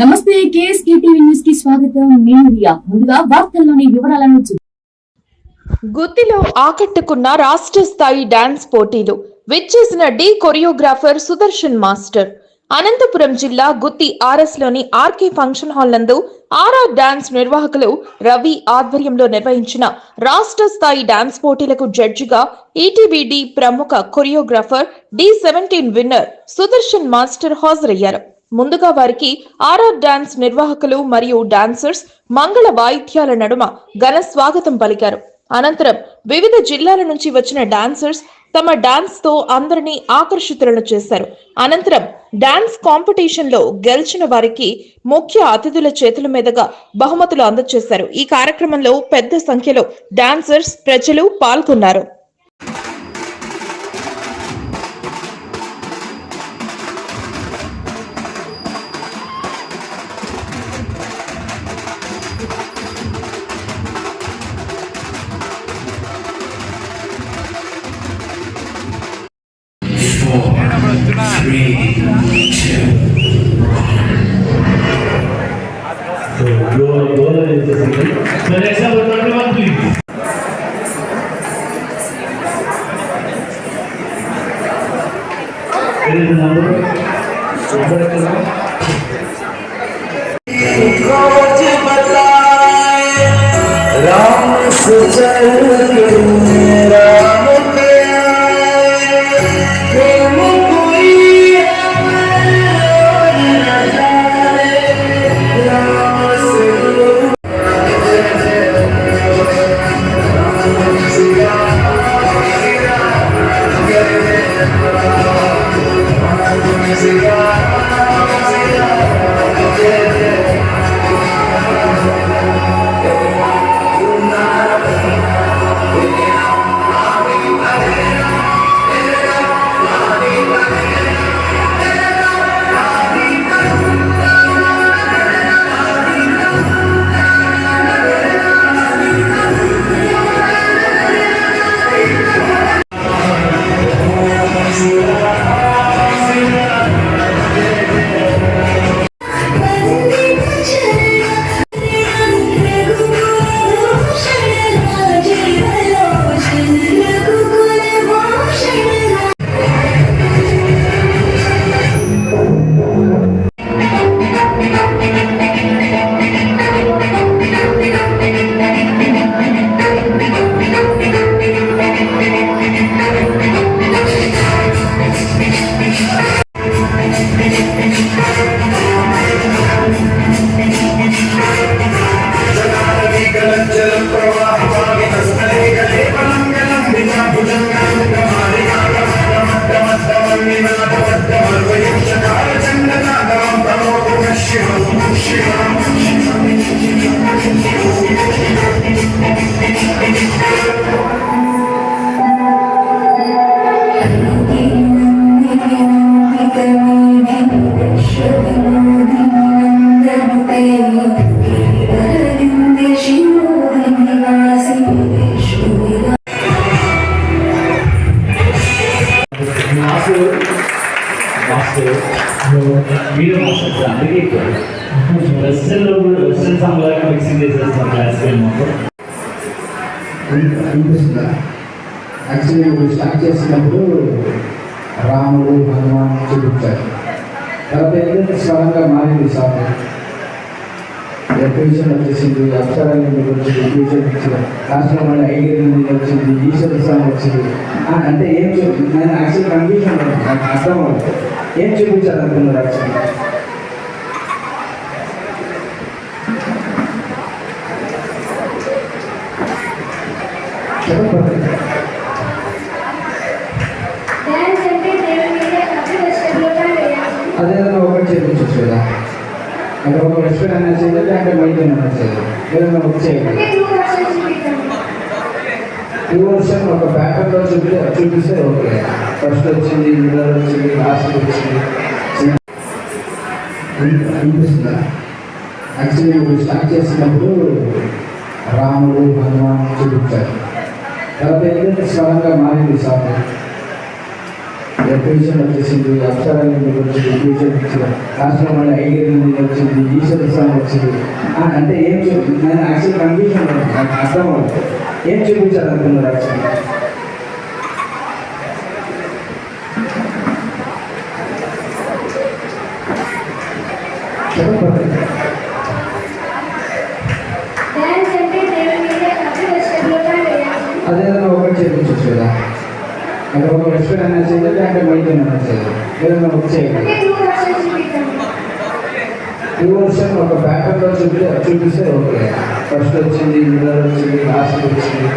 నమస్తే KSK TV న్యూస్కి స్వాగతం. నేను రియా. ముందుగా వార్తల్లోని వివరాలను గుత్తిలో ఆకట్టుకున్న రాష్ట్ర స్థాయి డాన్స్ పోటీలు. విచ్చేసిన D choreographer Sudarshan master. Anantapuram జిల్లా గుత్తి ఆర్ఎస్లోని ఆర్కే ఫంక్షన్ హాల్ నందు ఆర్ఆర్ డాన్స్ నిర్వాహకులు రవి ఆధ్వర్యంలో నిర్వహించిన రాష్ట్ర స్థాయి డాన్స్ పోటీలకు జడ్జిగా ఈటీబీడి ప్రముఖ choreographer Dhee seventeen winner Sudarshan master హాజరయ్యారు. ముందుగా వారికి ఆర్ఆర్ డాన్స్ నిర్వాహకులు మరియు డాన్సర్స్ మంగళ వాయిద్యాల నడుమ ఘన స్వాగతం పలికారు. అనంతరం వివిధ జిల్లాల నుంచి వచ్చిన డాన్సర్స్ తమ డాన్స్తో అందరినీ ఆకర్షితులను చేశారు. అనంతరం డాన్స్ కాంపిటీషన్లో గెలిచిన వారికి ముఖ్య అతిథుల చేతుల మీదుగా బహుమతులు అందజేశారు. ఈ కార్యక్రమంలో పెద్ద సంఖ్యలో డాన్సర్స్ ప్రజలు పాల్గొన్నారు. So your goal is the second. So next number twenty-one, please. It is the number. Number खोज बताए राम से चल మాస్టర్ మాస్టర్ మీరు కూడా వెస్టర్న్ సాంగ్ లాగా మిక్సింగ్ చేసేస్తాం క్లాసికల్ మొత్తం అనిపిస్తుందా యాక్చువల్లీ స్టార్ట్ చేసినప్పుడు రాముడు హనుమాన్ చూపించారు తర్వాత ఏంటంటే స్వరంగా మారింది సార్. ఎక్విషన్ వచ్చేసింది అక్షరాలు ఎందుకు వచ్చింది వచ్చింది లాస్ట్లో మళ్ళీ ఐడియా వచ్చింది ఈశ్వర సాంగ్ వచ్చింది. అంటే ఏం చూపి నేను యాక్చువల్ కన్ఫ్యూజన్ నాకు అర్థం అవ్వదు ఏం చూపించారు అనుకున్నారు యాక్చువల్లీ చెప్పండి. కదా అంటే ఒక రెస్పెక్ట్ అనేది చేయాలి అంటే మైండ్ అనేది చేయాలి. ఏదైనా ఒకటి చేయాలి. టూ వర్షన్ ఒక ప్యాటర్న్లో చూపి చూపిస్తే ఓకే. ఫస్ట్ వచ్చింది మిడిల్ వచ్చింది లాస్ట్ వచ్చింది. అనిపిస్తుందా? యాక్చువల్లీ ఇప్పుడు స్టార్ట్ చేసినప్పుడు రాముడు హనుమాన్ చూపించారు. తర్వాత ఏంటంటే స్వరంగా మారింది సాంగ్ పొజిషన్ వచ్చేసింది అక్షరాన్ని వచ్చింది ఫ్యూచర్ ఇచ్చిన లాస్ట్లో మళ్ళీ ఐగిరి వచ్చింది ఈశ్వర స్వామి వచ్చింది అంటే ఏం నేను యాక్చువల్ కన్ఫ్యూజన్ అర్థం అవ్వదు ఏం చూపించాలనుకున్నారు యాక్చువల్ చెప్పండి. డ్యాన్స్ అంటే దేవుని మీద కట్టుగా శ్రద్ధగా వేయాలి. అదేదైనా ఒకటి చేయించవచ్చు కదా. అంటే ఒక రెస్టారెంట్ అయినా చేయాలి అంటే బయట అయినా చేయాలి ఏదైనా ఒకటి చేయాలి వర్షన్ ఒక ప్యాటర్న్లో చూపి చూపిస్తే ఓకే. ఫస్ట్ వచ్చింది మిడిల్ వచ్చింది లాస్ట్ వచ్చింది.